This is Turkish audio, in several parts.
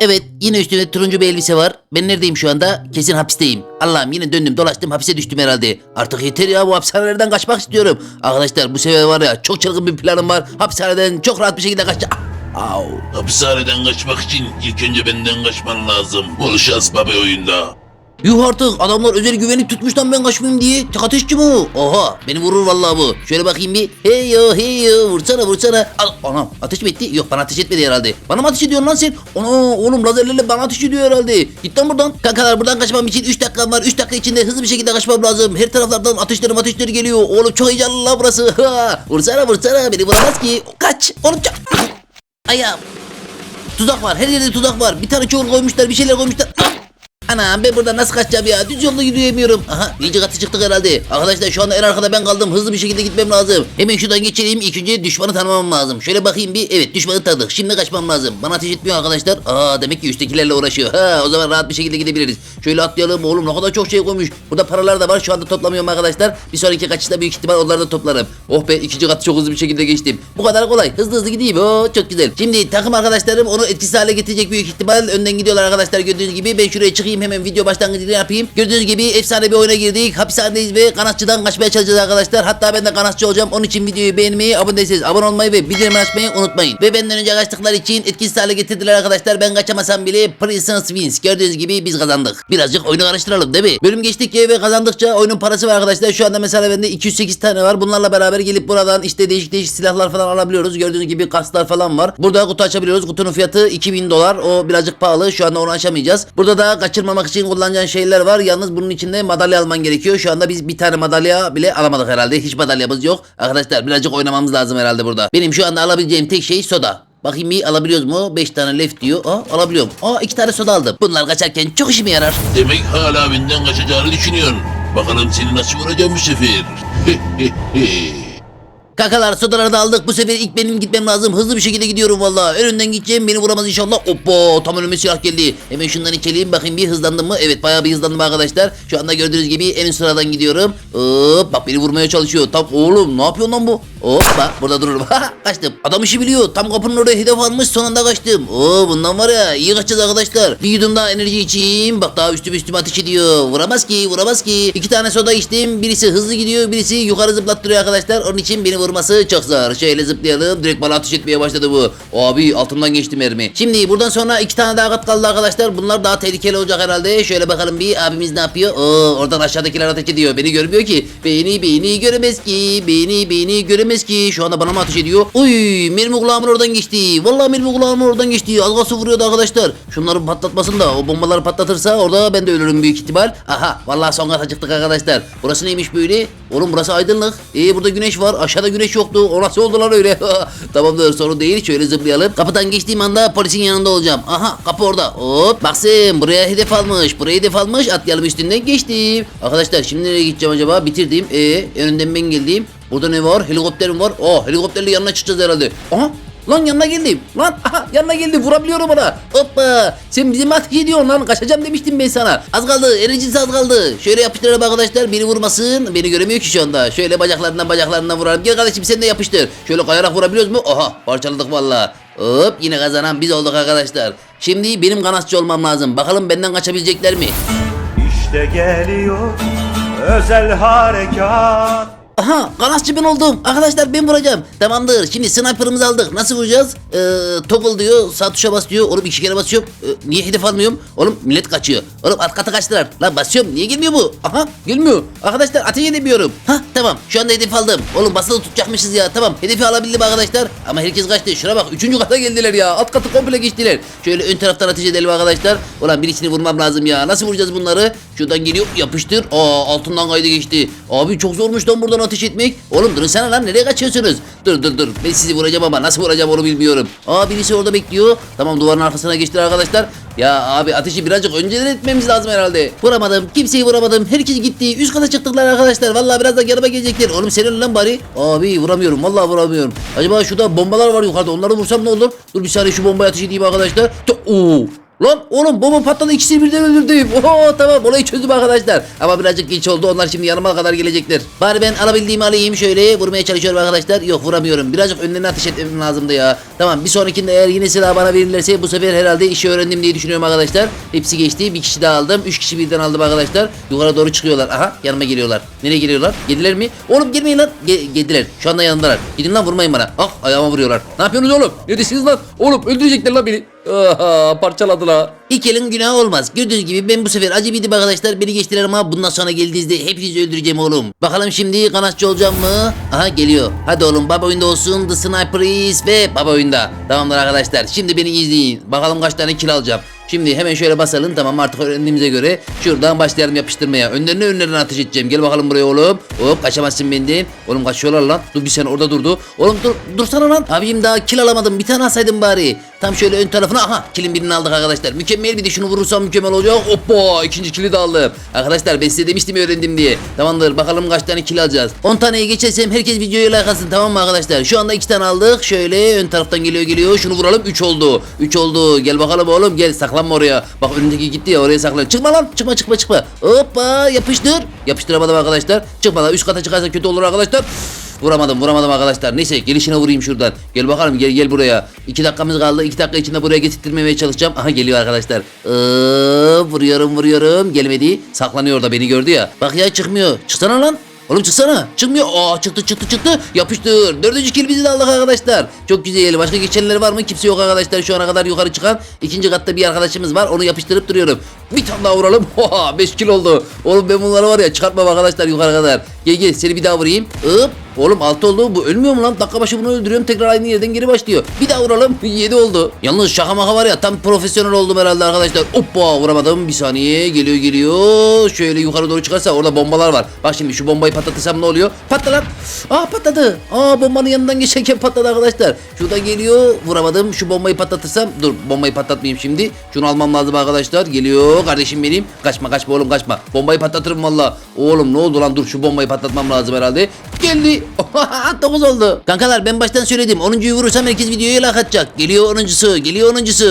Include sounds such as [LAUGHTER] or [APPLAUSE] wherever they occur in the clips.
Evet yine üstünde turuncu bir elbise var. Ben neredeyim şu anda? Kesin hapisteyim. Allah'ım yine döndüm dolaştım hapise düştüm herhalde. Artık yeter ya bu hapishanelerden kaçmak istiyorum. Arkadaşlar bu sefer var ya çok çılgın bir planım var. Hapishaneden çok rahat bir şekilde kaçacağım. Au. Hapishaneden kaçmak için ilk önce benden kaçman lazım. Şans baba oyunda. Yuh artık adamlar özel güvenlik tutmuş lan ben kaçmayayım diye. Tek ateşçi mi o? Oha beni vurur vallahi bu. Şöyle bakayım bir. Hey yo hey yo vursana vursana. Al anam ateş mi etti? Yok bana ateş etmedi herhalde. Bana mı ateş ediyorsun lan sen? Ana oğlum lazerlerle bana ateş ediyor herhalde. Git lan buradan. Kankalar buradan kaçmam için 3 dakikam var. 3 dakika içinde hızlı bir şekilde kaçmam lazım. Her taraflardan ateşlerim ateşleri geliyor. Oğlum çok heyecanlı lan burası. [LAUGHS] Vursana vursana beni vuramaz ki. Kaç. Oğlum çok. Ayağım. Tuzak var. Her yerde tuzak var. Bir tane çuval koymuşlar. Bir şeyler koymuşlar. Anam ben buradan nasıl kaçacağım ya? Düz yolda yürüyemiyorum. Aha iyice katı çıktık herhalde. Arkadaşlar şu anda en arkada ben kaldım. Hızlı bir şekilde gitmem lazım. Hemen şuradan geçelim. İlk önce düşmanı tanımam lazım. Şöyle bakayım bir. Evet düşmanı tanıdık. Şimdi kaçmam lazım. Bana ateş etmiyor arkadaşlar. Aa demek ki üsttekilerle uğraşıyor. Ha o zaman rahat bir şekilde gidebiliriz. Şöyle atlayalım oğlum ne kadar çok şey koymuş. Burada paralar da var. Şu anda toplamıyorum arkadaşlar. Bir sonraki kaçışta büyük ihtimal onları da toplarım. Oh be ikinci katı çok hızlı bir şekilde geçtim. Bu kadar kolay. Hızlı hızlı gideyim. Oo çok güzel. Şimdi takım arkadaşlarım onu etkisiz hale getirecek büyük ihtimal. Önden gidiyorlar arkadaşlar gördüğünüz gibi. Ben şuraya çıkayım hemen video başlangıcını yapayım. Gördüğünüz gibi efsane bir oyuna girdik. Hapishanedeyiz ve kanatçıdan kaçmaya çalışacağız arkadaşlar. Hatta ben de kanatçı olacağım. Onun için videoyu beğenmeyi, abone değilseniz abone olmayı ve bildirim açmayı unutmayın. Ve benden önce kaçtıkları için etkisiz hale getirdiler arkadaşlar. Ben kaçamasam bile Prison wins. Gördüğünüz gibi biz kazandık. Birazcık oyunu karıştıralım değil mi? Bölüm geçtikçe ve kazandıkça oyunun parası var arkadaşlar. Şu anda mesela bende 208 tane var. Bunlarla beraber gelip buradan işte değişik değişik silahlar falan alabiliyoruz. Gördüğünüz gibi kaslar falan var. Burada kutu açabiliyoruz. Kutunun fiyatı 2000 dolar. O birazcık pahalı. Şu anda onu açamayacağız. Burada da kaçırmamak için kullanacağın şeyler var. Yalnız bunun içinde madalya alman gerekiyor. Şu anda biz bir tane madalya bile alamadık herhalde. Hiç madalyamız yok. Arkadaşlar birazcık oynamamız lazım herhalde burada. Benim şu anda alabileceğim tek şey soda. Bakayım bir alabiliyoruz mu? 5 tane left diyor. Aa alabiliyorum. Aa 2 tane soda aldım. Bunlar kaçarken çok işime yarar. Demek hala benden kaçacağını düşünüyorsun. Bakalım seni nasıl vuracağım bu sefer. [LAUGHS] Kakalar sodaları da aldık. Bu sefer ilk benim gitmem lazım. Hızlı bir şekilde gidiyorum valla. Önünden gideceğim. Beni vuramaz inşallah. Hoppa tam önüme silah geldi. Hemen şundan içeleyeyim. Bakayım bir hızlandım mı? Evet bayağı bir hızlandım arkadaşlar. Şu anda gördüğünüz gibi en sıradan gidiyorum. Hop bak beni vurmaya çalışıyor. Tam oğlum ne yapıyorsun lan bu? Hop bak burada dururum. [LAUGHS] kaçtım. Adam işi biliyor. Tam kapının oraya hedef almış son anda kaçtım. Oo bundan var ya iyi kaçacağız arkadaşlar. Bir yudum daha enerji içeyim. Bak daha üstüme üstüme ateş ediyor. Vuramaz ki vuramaz ki. İki tane soda içtim. Birisi hızlı gidiyor. Birisi yukarı zıplattırıyor arkadaşlar. Onun için beni vurması çok zor. Şöyle zıplayalım. Direkt bana ateş etmeye başladı bu. Abi altından geçti mermi. Şimdi buradan sonra iki tane daha kat kaldı arkadaşlar. Bunlar daha tehlikeli olacak herhalde. Şöyle bakalım bir abimiz ne yapıyor? Oo, oradan aşağıdakiler ateş ediyor. Beni görmüyor ki. Beni beni göremez ki. Beni beni göremez ki. Şu anda bana mı ateş ediyor? Uy mermi kulağımın oradan geçti. Vallahi mermi kulağımın oradan geçti. Az kalsın vuruyordu arkadaşlar. Şunları patlatmasın da o bombaları patlatırsa orada ben de ölürüm büyük ihtimal. Aha vallahi son kata çıktık arkadaşlar. Burası neymiş böyle? Oğlum burası aydınlık. Ee burada güneş var. Aşağıda güneş yoktu. O nasıl oldu lan öyle? [LAUGHS] Tamamdır sorun değil. Şöyle zıplayalım. Kapıdan geçtiğim anda polisin yanında olacağım. Aha kapı orada. Hop baksın buraya hedef almış. Buraya hedef almış. Atlayalım üstünden geçtim. Arkadaşlar şimdi nereye gideceğim acaba? Bitirdim. Ee önünden ben geldim. Burada ne var? Helikopterim var. Oh helikopterle yanına çıkacağız herhalde. Aha Lan yanına geldim. Lan aha yanına geldi vurabiliyorum ona. Hoppa. Sen bizim ateş ediyorsun lan. Kaçacağım demiştim ben sana. Az kaldı. Enerjisi az kaldı. Şöyle yapıştıralım arkadaşlar. Beni vurmasın. Beni göremiyor ki şu anda. Şöyle bacaklarından bacaklarından vuralım. Gel kardeşim sen de yapıştır. Şöyle kayarak vurabiliyoruz mu? Aha parçaladık valla. Hop yine kazanan biz olduk arkadaşlar. Şimdi benim kanatçı olmam lazım. Bakalım benden kaçabilecekler mi? İşte geliyor özel harekat. Aha kanatçı ben oldum. Arkadaşlar ben vuracağım. Tamamdır. Şimdi sniper'ımızı aldık. Nasıl vuracağız? Ee, toggle diyor. Sağ tuşa bas diyor. Oğlum iki kere basıyorum. Ee, niye hedef almıyorum? Oğlum millet kaçıyor. Oğlum alt kata kaçtılar. Lan basıyorum. Niye gelmiyor bu? Aha gelmiyor. Arkadaşlar ateş edemiyorum. Ha tamam. Şu anda hedef aldım. Oğlum basılı tutacakmışız ya. Tamam. Hedefi alabildim arkadaşlar. Ama herkes kaçtı. Şuna bak. Üçüncü kata geldiler ya. Alt katı komple geçtiler. Şöyle ön taraftan ateş edelim arkadaşlar. Ulan birisini vurmam lazım ya. Nasıl vuracağız bunları? Şuradan geliyor. Yapıştır. Aa altından kaydı geçti. Abi çok zormuş lan buradan ateş etmek. Oğlum durun sana lan nereye kaçıyorsunuz? Dur dur dur ben sizi vuracağım ama nasıl vuracağım onu bilmiyorum. Aa birisi orada bekliyor. Tamam duvarın arkasına geçtiler arkadaşlar. Ya abi ateşi birazcık önceden etmemiz lazım herhalde. Vuramadım. Kimseyi vuramadım. Herkes gitti. Üst kata çıktılar arkadaşlar. Vallahi birazdan yanıma gelecekler. Oğlum senin lan bari. Abi vuramıyorum. Vallahi vuramıyorum. Acaba şurada bombalar var yukarıda. Onları vursam ne olur? Dur bir saniye şu bombayı ateş edeyim arkadaşlar. Oo. Lan oğlum bomba patladı ikisini birden öldürdüm. Oho tamam olayı çözdüm arkadaşlar. Ama birazcık geç oldu onlar şimdi yanıma kadar gelecekler. Bari ben alabildiğimi alayım şöyle vurmaya çalışıyorum arkadaşlar. Yok vuramıyorum. Birazcık önlerine ateş etmem lazımdı ya. Tamam bir sonrakinde eğer yine silah bana verirlerse bu sefer herhalde işi öğrendim diye düşünüyorum arkadaşlar. Hepsi geçti. Bir kişi daha aldım. Üç kişi birden aldım arkadaşlar. Yukarı doğru çıkıyorlar. Aha yanıma geliyorlar. Nereye geliyorlar? Geldiler mi? Oğlum gelmeyin lan. Ge- geldiler. Şu anda yanımdalar. Gidin lan vurmayın bana. Ah ayağıma vuruyorlar. Ne yapıyorsunuz oğlum? Neredesiniz lan? Oğlum öldürecekler lan beni. Aha parçaladılar. İlk elin günahı olmaz. Gördüğünüz gibi ben bu sefer acemiydim arkadaşlar. Beni geçtiler ama bundan sonra geldiğinizde hepinizi öldüreceğim oğlum. Bakalım şimdi kanatçı olacağım mı? Aha geliyor. Hadi oğlum baba oyunda olsun. The Sniper is ve baba oyunda. Tamamdır arkadaşlar. Şimdi beni izleyin. Bakalım kaç tane kill alacağım. Şimdi hemen şöyle basalım tamam artık öğrendiğimize göre şuradan başlayalım yapıştırmaya. Önlerine önlerine ateş edeceğim. Gel bakalım buraya oğlum. Hop kaçamazsın benden. Oğlum kaçıyorlar lan. Dur bir sen orada durdu. Oğlum dur dursana lan. Abim daha kill alamadım. Bir tane alsaydım bari. Tam şöyle ön tarafına aha killin birini aldık arkadaşlar. Mükemmel bir de şunu vurursam mükemmel olacak. Hoppa ikinci killi de aldım. Arkadaşlar ben size demiştim öğrendim diye. Tamamdır bakalım kaç tane kill alacağız. 10 taneye geçersem herkes videoya like atsın tamam mı arkadaşlar? Şu anda 2 tane aldık. Şöyle ön taraftan geliyor geliyor. Şunu vuralım 3 oldu. 3 oldu. Gel bakalım oğlum gel saklanma oraya. Bak önündeki gitti ya oraya saklan. Çıkma lan çıkma çıkma çıkma. Hoppa yapıştır. Yapıştıramadım arkadaşlar. Çıkma lan üst kata çıkarsa kötü olur arkadaşlar. Vuramadım vuramadım arkadaşlar. Neyse gelişine vurayım şuradan. Gel bakalım gel gel buraya. 2 dakikamız kaldı. 2 dakika içinde buraya getirtmemeye çalışacağım. Aha geliyor arkadaşlar. Iıı, vuruyorum vuruyorum. Gelmedi. Saklanıyor da beni gördü ya. Bak ya çıkmıyor. Çıksana lan. Oğlum çıksana. Çıkmıyor. Aa çıktı çıktı çıktı. Yapıştır. Dördüncü kill bizi de aldık arkadaşlar. Çok güzel. Başka geçenleri var mı? Kimse yok arkadaşlar. Şu ana kadar yukarı çıkan. ikinci katta bir arkadaşımız var. Onu yapıştırıp duruyorum. Bir tane daha vuralım. [LAUGHS] Oha 5 kill oldu. Oğlum ben bunları var ya çıkartmam arkadaşlar yukarı kadar. Gel gel seni bir daha vurayım. Hop. Oğlum 6 oldu. Bu ölmüyor mu lan? Dakika başı bunu öldürüyorum. Tekrar aynı yerden geri başlıyor. Bir daha vuralım. [LAUGHS] 7 oldu. Yalnız şaka maka var ya tam profesyonel oldum herhalde arkadaşlar. Hoppa vuramadım. Bir saniye. Geliyor geliyor. Şöyle yukarı doğru çıkarsa orada bombalar var. Bak şimdi şu bombayı patlatırsam ne oluyor? Patla lan. Aa patladı. Aa bombanın yanından geçerken patladı arkadaşlar. Şurada geliyor. Vuramadım. Şu bombayı patlatırsam. Dur bombayı patlatmayayım şimdi. Şunu almam lazım arkadaşlar. Geliyor kardeşim benim. Kaçma kaçma oğlum kaçma. Bombayı patlatırım valla. Oğlum ne oldu lan? Dur şu bombayı patlatmam lazım herhalde. Geldi. [LAUGHS] 9 oldu. Kankalar ben baştan söyledim. 10.yu vurursam herkes videoya like atacak. Geliyor 10.sü. Geliyor 10.sü.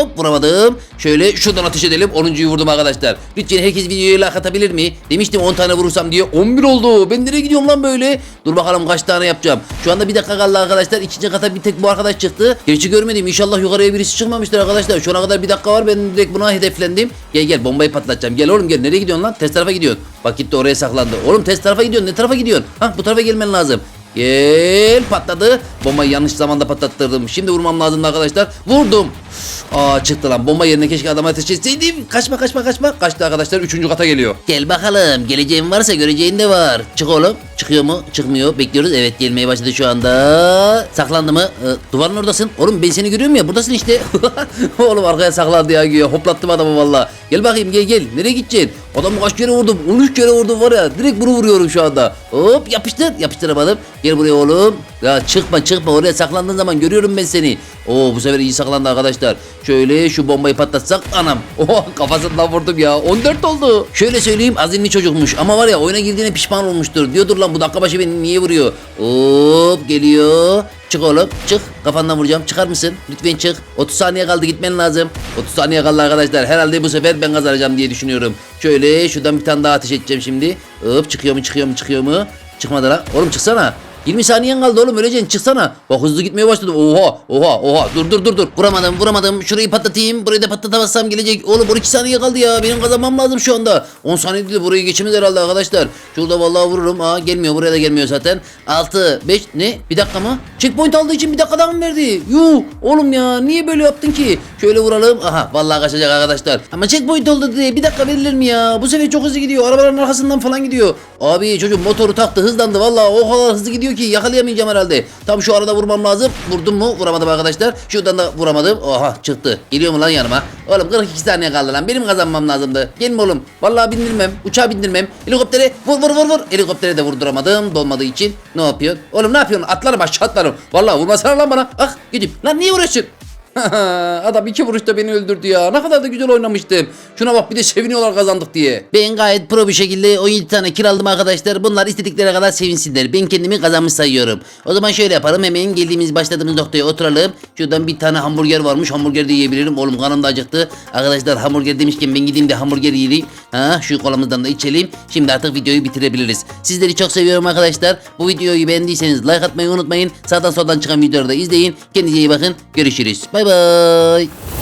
Hop vuramadım. Şöyle şuradan ateş edelim. 10.yu vurdum arkadaşlar. Lütfen herkes videoya like atabilir mi? Demiştim 10 tane vurursam diye. 11 oldu. Ben nereye gidiyorum lan böyle? Dur bakalım kaç tane yapacağım. Şu anda bir dakika kaldı arkadaşlar. İkinci kata bir tek bu arkadaş çıktı. Gerçi görmedim. İnşallah yukarıya birisi çıkmamıştır arkadaşlar. Şu ana kadar bir dakika var. Ben direkt buna hedeflendim. Gel gel bombayı patlatacağım. Gel oğlum gel. Nereye gidiyorsun lan? Ters tarafa gidiyorsun. Bak gitti oraya saklandı. Oğlum ters tarafa gidiyorsun. Ne tarafa gidiyorsun? Hah bu tarafa gelmen lazım. Gel patladı. Bombayı yanlış zamanda patlattırdım. Şimdi vurmam lazım arkadaşlar. Vurdum. Aa çıktı lan. Bomba yerine keşke adama ateş etseydim. Kaçma kaçma kaçma. Kaçtı arkadaşlar. Üçüncü kata geliyor. Gel bakalım. Geleceğin varsa göreceğin de var. Çık oğlum. Çıkıyor mu? Çıkmıyor. Bekliyoruz. Evet gelmeye başladı şu anda. Saklandı mı? Ee, duvarın oradasın. Oğlum ben seni görüyorum ya. Buradasın işte. [LAUGHS] [LAUGHS] oğlum arkaya saklandı ya. Hoplattım adamı valla. Gel bakayım gel gel. Nereye gideceksin? Adamı kaç kere vurdum? 13 kere vurdum var ya. Direkt bunu vuruyorum şu anda. Hop yapıştır. Yapıştıramadım. Gel buraya oğlum. Ya çıkma çıkma oraya saklandığın zaman görüyorum ben seni. Oo bu sefer iyi saklandı arkadaşlar. Şöyle şu bombayı patlatsak anam. [LAUGHS] Oha kafasından vurdum ya. 14 oldu. Şöyle söyleyeyim azimli çocukmuş ama var ya oyuna girdiğine pişman olmuştur. Diyordur lan bu dakika başı beni niye vuruyor? Hop geliyor. Çık oğlum çık. Kafandan vuracağım çıkar mısın? Lütfen çık. 30 saniye kaldı gitmen lazım. 30 saniye kaldı arkadaşlar. Herhalde bu sefer ben kazanacağım diye düşünüyorum. Şöyle şuradan bir tane daha ateş edeceğim şimdi. Hop çıkıyor mu çıkıyor mu çıkıyor mu? Çıkmadı lan. Oğlum çıksana 20 saniyen kaldı oğlum öleceksin çıksana. Bak hızlı gitmeye başladı. Oha oha oha dur dur dur dur. Vuramadım vuramadım. Şurayı patlatayım. Burayı da patlatamazsam gelecek. Oğlum 12 saniye kaldı ya. Benim kazanmam lazım şu anda. 10 saniyede de burayı geçimiz herhalde arkadaşlar. Şurada vallahi vururum. Aa gelmiyor buraya da gelmiyor zaten. 6 5 ne? Bir dakika mı? Checkpoint aldığı için bir dakika daha mı verdi? Yuh oğlum ya niye böyle yaptın ki? Şöyle vuralım. Aha vallahi kaçacak arkadaşlar. Ama checkpoint oldu diye bir dakika verilir mi ya? Bu sefer çok hızlı gidiyor. Arabaların arkasından falan gidiyor. Abi çocuk motoru taktı hızlandı. Vallahi o kadar hızlı gidiyor ki yakalayamayacağım herhalde. Tam şu arada vurmam lazım. Vurdum mu? Vuramadım arkadaşlar. Şuradan da vuramadım. Oha çıktı. Geliyor mu lan yanıma? Oğlum 42 saniye kaldı lan. Benim kazanmam lazımdı. Gelme oğlum. Vallahi bindirmem. Uçağa bindirmem. Helikoptere vur vur vur vur. Helikoptere de vurduramadım. Dolmadığı için. Ne yapıyorsun? Oğlum ne yapıyorsun? Atlarım aşağı atlarım. Vallahi vurmasana lan bana. Ah gidip. Lan niye uğraşıyorsun? [LAUGHS] Adam iki vuruşta beni öldürdü ya. Ne kadar da güzel oynamıştım. Şuna bak bir de seviniyorlar kazandık diye. Ben gayet pro bir şekilde o 7 tane kiraladım arkadaşlar. Bunlar istedikleri kadar sevinsinler. Ben kendimi kazanmış sayıyorum. O zaman şöyle yapalım. Hemen geldiğimiz başladığımız noktaya oturalım. Şuradan bir tane hamburger varmış. Hamburger de yiyebilirim. Oğlum karnım da acıktı. Arkadaşlar hamburger demişken ben gideyim de hamburger yiyeyim. Ha şu kolamızdan da içelim. Şimdi artık videoyu bitirebiliriz. Sizleri çok seviyorum arkadaşlar. Bu videoyu beğendiyseniz like atmayı unutmayın. Sağdan soldan çıkan videoları da izleyin. Kendinize iyi bakın. Görüşürüz. Bay. バイバイ。